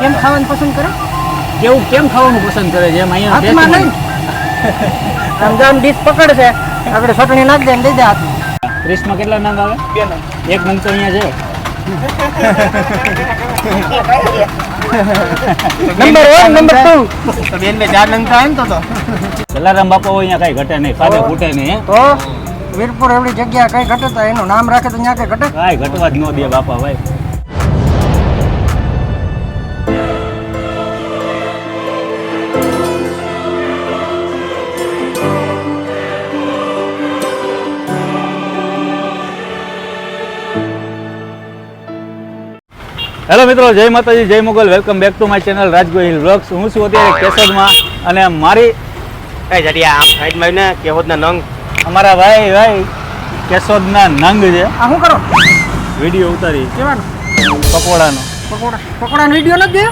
કેમ ખાવાનું પસંદ કરે? કેવું કેમ ખાવાનું પસંદ કરે? છે એમ અહીંયા હાથમાં નહીં. આમ ડીશ પકડ છે આપણે ચટણી નાખ દે ને દઈ દે હાથમાં. ત્રીસમાં કેટલા નંગ આવે? એક નંગ તો અહીંયા છે. નંબર વન નંબર ટુ તો બેન બે ચાર નંગ થાય ને તો તો. જલારામ બાપા હોય અહીંયા કાંઈ ઘટે નહીં ખાધે ફૂટે નહીં તો વીરપુર એવડી જગ્યા કઈ ઘટતા એનું નામ રાખે તો ત્યાં કઈ ઘટે? કઈ ઘટવા જ ન દે બાપા ભાઈ. હેલો મિત્રો જય માતાજી જય Mogal. Welcome back to my channel Raj Gohil blogs હું છું અત્યારે કેશોદમાં અને મારી કઈ જડિયા આમ સાઈડમાં ને કેહોદના નંગ. અમારા ભાઈ ભાઈ કેશોદના નંગ છે. આ શું કરો? વીડિયો ઉતારી. કેવાનો? પકોડાનો. પકોડા પકોડાનો વીડિયો નથી?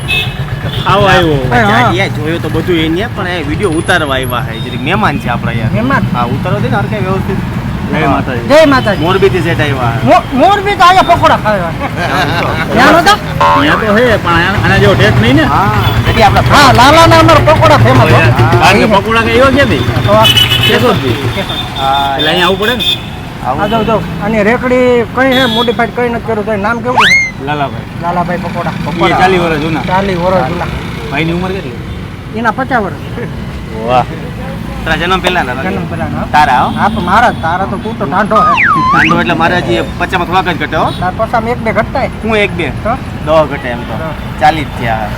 ખાવા આવ્યો. જોયું તો બધું એને પણ એ વીડિયો ઉતારવા આવ્યા છે. જરી મહેમાન છે આપણા યાર. મહેમાન? હા ઉતારો દે ને હર કઈ વ્યવસ્થિત. જય માતાજી. જય માતાજી. મોરબી થી સેટ આવ્યા. મોરબી તો આયા પકોડા ખાવા. ત્યાં નહોતા અહીંયા તો હે પણ આના- જેવો ટેસ્ટ નહીં ને? હા. એટલે આપણે હા લાલાના અમાર પકોડા ફેમસ હો. કારણ કે પકોડા કઈ એવા ક્યાંથી? તો કેસો હા એટલે અહીંયા આવવું પડે આ જાવ જાવ અને રેકડી કઈ હે? મોડિફાઈડ કઈ નથી કર્યું તો નામ કેવું છે? લાલાભાઈ. લાલાભાઈ પકોડા. પકોડા ચાલી વર્ષ જૂના. ચાલી વર્ષ જૂના. ભાઈની ઉંમર કેટલી? એના પચાસ વર્ષ. વાહ. તારા જન્મ પહેલાના જન્મ તારા હો? હા તો મારા તારા તો તું તો હે. એટલે મારે જે પચામાં થોડાક જ ઘટે હો? તાર પસામાં એક બે ઘટતાય? હું એક બે? તો દો ઘટે એમ તો. ચાલી જ થયા.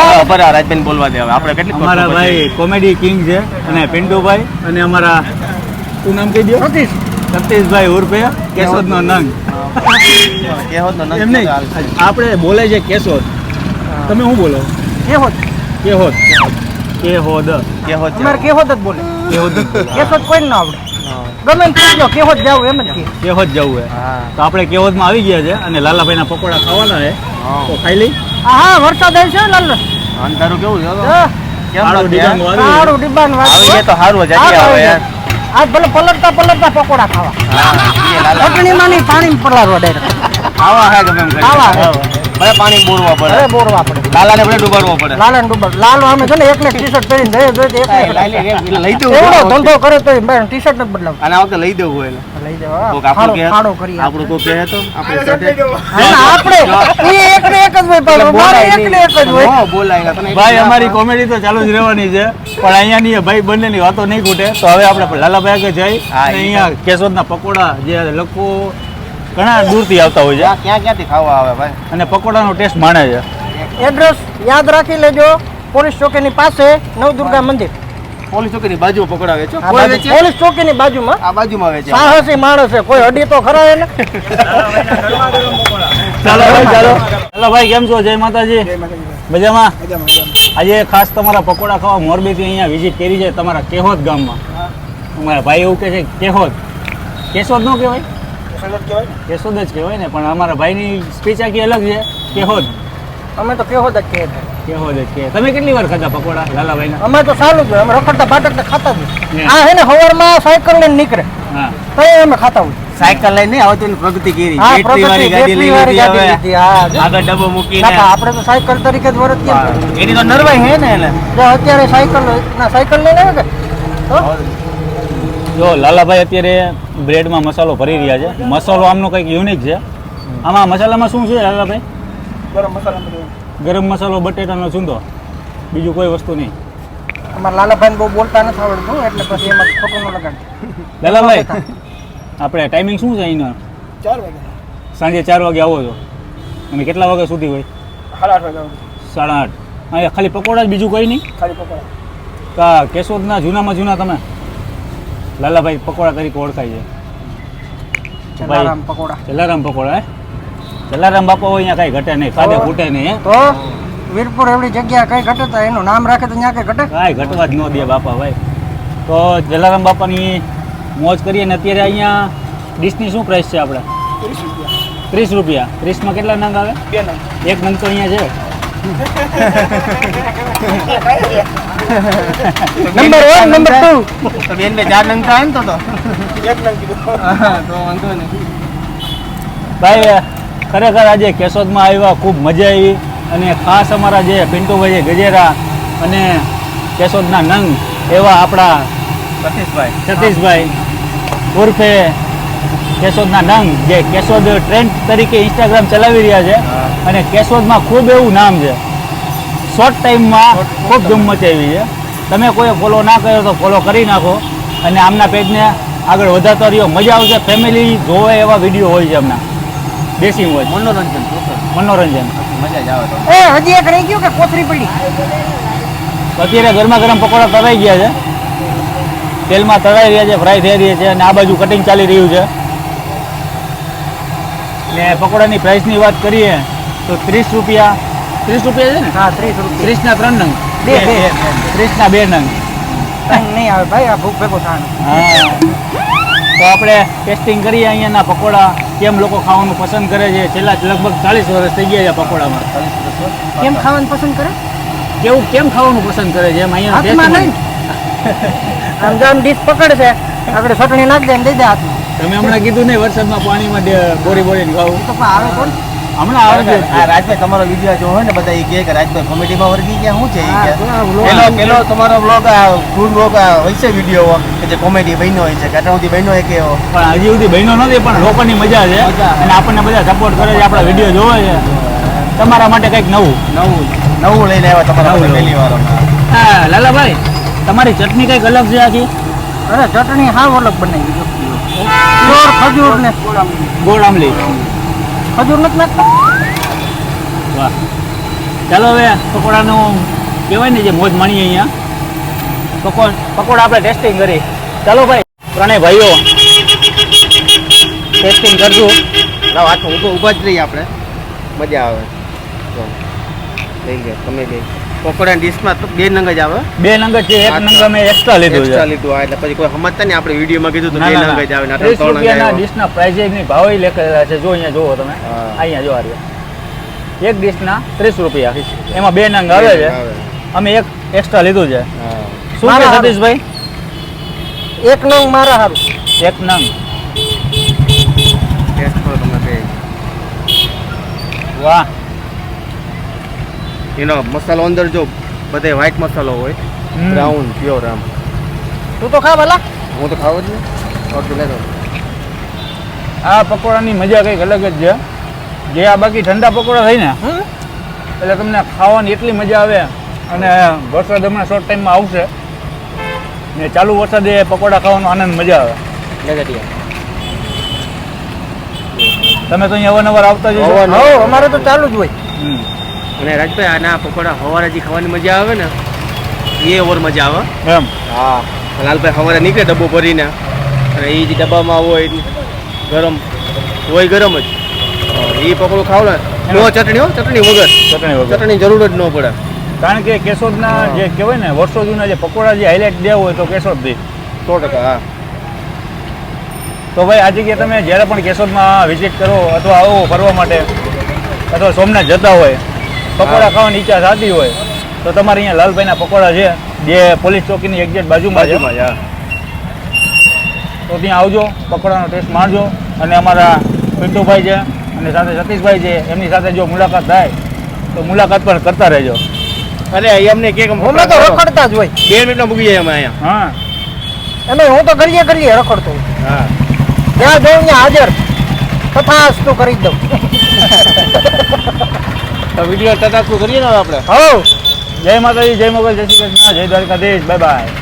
બરાબર રાજબેન બોલવા દે હવે. આપણે કેટલી અમારા ભાઈ કોમેડી કિંગ છે અને પિન્ટુભાઈ અને અમારા તું નામ કહી દો? સતીશ. સતીશભાઈ ઉર્ફે કેશોદનો નંગ. કેહોદ નો એમ નહીં. આપણે બોલે છે કેશોદ. તમે શું બોલો? કેહોદ કેહોદ. કેહોદ. કેહોદ. અમારે કેહોદ જ બોલે. કેહોદ કેશોદ કોઈ ના આવડે. ગમે ને પૂછજો કેહોદ જાવ એમ જ કે. કેહોદ જવું હા. તો આપણે કેહોદમાં આવી ગયા છે અને લાલાભાઈના પકોડા ખાવાના હે. તો ખાઈ લઈ. હા હા વરસાદ આવી છે લાલ. અંધારું કેવું છે? આડું? વાળું. આવી તો સારું જ આવે યાર. આજ ભલે પલટતા પલટતા પકોડા ખાવા. ચટણીમાં નહીં પાણી પલાળવા ડાયરેક્ટ આવા હે ગમે આવા ભલે પાણી બોરવા પડે. બોરવા પડે. લાલાને ભલે ડૂબાડવો પડે. લાલાને ડૂબાડ લાલો અમે છે ને એકને ટી શર્ટ પહેરીને જઈએ જોઈએ તો એકને લઈ દેવું એવડો ધંધો કરે તો ટી શર્ટ નથી બદલાવ અને આ વખતે લઈ દેવું હોય એટલે. લઈ દેવા. આપણું ફાળો કહે- ફાળો કોક કહે તો આપણે સાથે. હા, આપણે ઈ એકને એક જ હોય પણ મારે એકને એક જ હોય. હા બોલાય તને ભાઈ અમારી કોમેડી તો ચાલુ જ રહેવાની છે પણ અહીંયા ની ભાઈ બંનેની વાતો નહીં ખૂટે. તો હવે આપણે લાલાભાઈ આગળ જઈ અને અહીંયા કેશોદના પકોડા જે લોકો ઘણા દૂરથી આવતા હોય છે. ક્યાં ક્યાંથી ખાવા આવે ભાઈ? અને પકોડાનો ટેસ્ટ માણે છે. એડ્રેસ યાદ રાખી લેજો. પોલીસ ચોકીની પાસે નવદુર્ગા મંદિર. પોલીસ ચોકીની બાજુ પકડાવે બાજુ. પોલીસ ચોકીની બાજુમાં. આ બાજુમાં વેચે. સાહસી માણસ છે કોઈ અડી તો ખરા એને? ચાલો ભાઈ ચાલો. ચાલો. ભાઈ કેમ છો? જય માતાજી. મજામાં? આજે ખાસ તમારા પકોડા ખાવા મોરબીથી અહીંયા વિઝિટ કરી છે તમારા કેહોદ ગામમાં. અમારા ભાઈ એવું કહે છે કે કેહોદ. કેશોદ નો કહેવાય? કેશોદ જ કહેવાય ને? પણ અમારા ભાઈની સ્પીચ આખી અલગ છે કેહોદ. અમે તો કેવો જ છીએ. કેહોદ જ કહે તમે કેટલી વાર ખાધા પકોડા લાલાભાઈ અમે તો સારું જ અમે રખડતા બાટકતા ખાતા જ. આ હે ને હવારમાં સાયકલ લઈને નીકળે. હા. તો અમે ખાતા હોય. સાયકલ લઈને આવતી હવે તો પ્રગતિ કરી બેટરી વાળી ગાડી લઈ લીધી હવે. આગળ ડબ્બો મૂકીને. કાકા, આપણે તો સાયકલ તરીકે જ વરત કે? એની તો નરવાઈ હે ને એટલે. જો અત્યારે સાયકલ ના સાયકલ લઈને આવે કે? જો લાલાભાઈ અત્યારે બ્રેડમાં મસાલો ભરી રહ્યા છે. મસાલો આમનો કંઈક યુનિક છે. આમાં મસાલામાં શું છે લાલાભાઈ? ગરમ મસાલો બટેટાનો ચૂંદો. બીજું કોઈ વસ્તુ નહીં. અમારા લાલાભાઈ બહુ બોલતા નથી આવડતું એટલે પછી એમાં ખોટું ન લગાડ. લાલાભાઈ આપણે ટાઈમિંગ શું છે અહીંનો? સાંજે ચાર વાગે આવો છો. અને કેટલા વાગ્યા સુધી હોય? સાડા આઠ અહીંયા ખાલી પકોડા જ બીજું કોઈ નહીં? કા કેશોદના જૂનામાં જૂના તમે? લાલાભાઈ પકોડા તરીકે ઓળખાય છે. જલારામ પકોડા. જલારામ પકોડા હે? જલારામ બાપા હોય અહીંયા કઈ ઘટે નહીં ખાધે ખૂટે નહીં તો વીરપુર એવડી જગ્યા કઈ ઘટતા એનું નામ રાખે તો ત્યાં કઈ ઘટે? કાંઈ ઘટવા જ ન દે બાપા ભાઈ. તો જલારામ બાપાની મોજ કરીએ ને અત્યારે અહીંયા ડીશની શું પ્રાઇસ છે આપણે ત્રીસ રૂપિયા. ત્રીસમાં કેટલા નંગ આવે? એક નંગ તો અહીંયા છે. નંબર વન નંબર ટુ તો બેન બે ચાર નંગ થાય ને તો તો. હા, તો વાંધો નહીં. ભાઈ ખરેખર આજે કેશોદમાં આવ્યા ખૂબ મજા આવી. અને ખાસ અમારા જે પિન્ટુભાઈ ગજેરા અને કેશોદના નંગ એવા આપણા સતીશભાઈ. સતીશભાઈ ઉર્ફે કેશોદના નંગ જે કેશોદ ટ્રેન્ડ તરીકે ઇન્સ્ટાગ્રામ ચલાવી રહ્યા છે. અને કેશોદમાં ખૂબ એવું નામ છે. શોર્ટ ટાઈમમાં ખૂબ ધૂમ મચાવી છે. તમે કોઈ ફોલો ના કર્યો તો ફોલો કરી નાખો. અને આમના પેજને આગળ વધારતો રહ્યો. મજા આવશે. ફેમિલી જોવે એવા વીડિયો હોય છે એમના. દેશી હોય. મનોરંજન મનોરંજન. મજા જ આવે તો. એ હજી એક રહી ગયું કે કોથરી પડી? અત્યારે ગરમા ગરમ પકોડા તળાઈ ગયા છે. તેલમાં તળાઈ રહ્યા છે ફ્રાય થઈ રહ્યા છે અને આ બાજુ કટિંગ ચાલી રહ્યું છે. ને પકોડાની પ્રાઇસની વાત કરીએ તો ત્રીસ રૂપિયા. ત્રીસ રૂપિયા છે ને? હા ત્રીસ રૂપિયા. ત્રીસના ત્રણ નંગ. બે, બે. ત્રીસના બે નંગ. નહીં આવે ભાઈ આ ભૂખ ભેગો થવાનું હા. તો આપણે ટેસ્ટિંગ કરીએ અહીંયાના પકોડા. કેમ લોકો ખાવાનું પસંદ કરે છે? છેલ્લા લગભગ ચાલીસ વર્ષ થઈ ગયા છે પકોડામાં. કેમ ખાવાનું પસંદ કરે? કેવું કેમ ખાવાનું પસંદ કરે છે? એમ અહીંયા હાથમાં નહીં આમ જો આમ ડીશ પકડશે. આપણે ચટણી નાખી દે દઈ દે તમે હમણાં કીધું નહીં વરસાદમાં પાણીમાં બોરી બોરીને ખાવું. તો આવે કોણ? હમણાં આવે છે આ રાજભાઈ તમારો વીડિયો જો હોય ને બધા એ કહે કે રાજભાઈ કોમેડીમાં વર્ગી ગયા શું છે. પેલો પેલો તમારો બ્લોગ આ ફૂડ બ્લોગ હોય છે વીડિયો કે જે કોમેડી બન્યો હોય છે કાટા સુધી બન્યો હોય કે પણ હજી સુધી બન્યો નથી પણ લોકોની મજા છે. અને આપણને બધા સપોર્ટ કરે છે આપણા વીડિયો જોવે છે. તમારા માટે કંઈક નવું. નવું નવું લઈને આવ્યા તમારા માટે પહેલી વાર હા લાલાભાઈ તમારી ચટણી કંઈક અલગ છે આખી? અરે ચટણી હા અલગ બનાવી દીધો. પ્યોર ખજૂર ને ગોળ આમલી. ખજૂર નથી નાખતા? વાહ. ચાલો હવે પકોડાનું કહેવાય ને જે મોજ માણીએ અહીંયા. પકો પકોડા આપણે ટેસ્ટિંગ કરી. ચાલો ભાઈ ત્રણેય ભાઈઓ ટેસ્ટિંગ કરજો. લાવ હાથ ઊભો ઊભા જ રહીએ આપણે. મજા આવે. તો લઈ લે તમે બે પકોડા ડીશમાં તો બે નંગ જ આવે. બે નંગ છે એક નંગ અમે એક્સ્ટ્રા લીધું છે. લીધું આ એટલે પછી કોઈ સમજતા નહીં આપણે વિડીયોમાં કીધું તો બે નંગ જ આવે ને ના. આટલા 30 ત્રણ નંગ રૂપિયાના. ડીશના પ્રાઇઝની ભાવ લખેલા છે. જો અહીંયા જોવો તમે. અહીંયા જો આ રહ્યા. એક ડીશના ત્રીસ રૂપિયા એમાં બે નંગ આવે છે. અમે એક એક્સ્ટ્રા લીધું છે. શું છે સતીશભાઈ? એક નંગ મારા હારું. એક નંગ. તમે બે. વાહ. એનો મસાલો અંદર જો બધે વ્હાઈટ મસાલો હોય. બ્રાઉન પ્યોર આમ. તું તો ખા ભલા. હું તો ખાવ જ ને ઓકે લેતો આ પકોડાની મજા કંઈક અલગ જ છે. જે આ બાકી ઠંડા પકોડા થઈ ને? એટલે તમને ખાવાની એટલી મજા આવે અને વરસાદ હમણાં શોર્ટ ટાઈમમાં આવશે. ને ચાલુ વરસાદે પકોડા ખાવાનો આનંદ મજા આવે. તમે તો અહીંયા અવારનવાર આવતા જ. અમારે તો ચાલુ જ હોય. હમ. અને રાજભાઈ આના પકોડા સવારે જે ખાવાની મજા આવે ને એ ઓવર મજા આવે. એમ? હા. લાલભાઈ સવારે નીકળે ડબ્બો ભરીને. અને એ જે ડબ્બામાં હોય ગરમ હોય ગરમ જ. એ પકોડું ખાવ ને. નો ચટણી હો ચટણી વગર. ચટણી વગર. ચટણી જરૂર જ ન પડે. કારણ કે કેશોદના જે કહેવાય ને વર્ષો જૂના જે પકોડા જે હાઇલાઇટ દેવા હોય તો કેશોદથી. સો ટકા હા. તો ભાઈ આ જગ્યાએ તમે જ્યારે પણ કેશોદમાં વિઝિટ કરો અથવા આવો ફરવા માટે અથવા સોમનાથ જતા હોય પકોડા ખાવાની ઈચ્છા થતી હોય તો તમારે અહીંયા લાલભાઈના પકોડા છે જે પોલીસ ચોકીની એક્ઝેક્ટ બાજુમાં છે. તો ત્યાં આવજો પકોડાનો ટેસ્ટ માણજો અને અમારા પિન્ટુભાઈ છે અને સાથે સતીશભાઈ છે એમની સાથે જો મુલાકાત થાય તો મુલાકાત પણ કરતા રહેજો. અરે એમને કે અમે તો રખડતા જ હોય. બે મિનિટમાં મૂકી જાય અમે અહીંયા. હા. એમે હું તો કરીએ કરીએ રખડતો હા. જ્યાં જઉં ત્યાં હાજર. તથાસ તો કરી દઉં. વીડિયો તથા કરીએ ને આપણે. હો જય માતાજી, જય મોગલ, જય શ્રી કૃષ્ણ, જય દ્વારકાધીશ, બાય બાય.